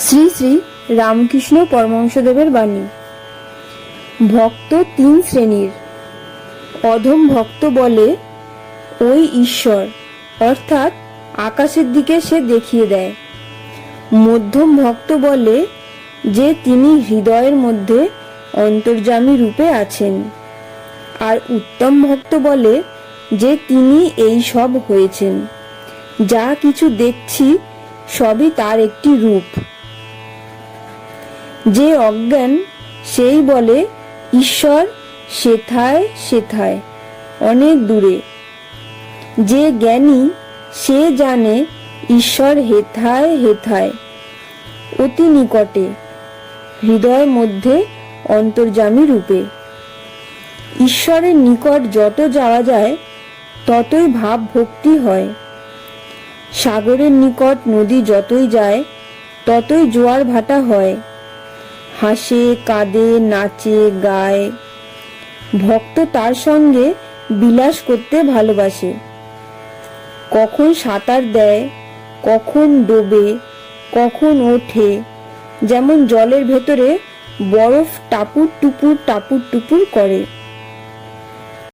শ্রী শ্রী রামকৃষ্ণ পরমহংসদেবের বাণী। ভক্ত তিন শ্রেণির। অধম ভক্ত বলে, ওই ঈশ্বর, অর্থাৎ আকাশের দিকে সে দেখিয়ে দেয়। মধ্যম ভক্ত বলে, যে তিনি হৃদয়ের মধ্যে অন্তর্যামী রূপে আছেন। আর উত্তম ভক্ত বলে, যে তিনি এই সব হয়েছেন। যা কিছু দেখছি, সবই তার একটি রূপ। যে অজ্ঞান, সেই বলে, ঈশ্বর সেথায় সেথায়, অনেক দূরে। যে জ্ঞানী, সে জানে, ঈশ্বর হেথায় হেথায়, অতি নিকটে হৃদয়ের মধ্যে অন্তর্যামী রূপে। ঈশ্বরের নিকট যত যাওয়া যায়, ততই ভাব ভক্তি হয়। সাগরের নিকট নদী যতই যায়, ততই জোয়ার ভাটা হয়। হাসে, কাঁদে, নাচে, গায়। ভক্ত তার সঙ্গে বিলাস করতে ভালোবাসে। কখন সাঁতার দেয়, কখন ডোবে, কখন ওঠে। যেমন জলের ভেতরে বরফ টাপুর টুপুর টাপুর টুপুর করে।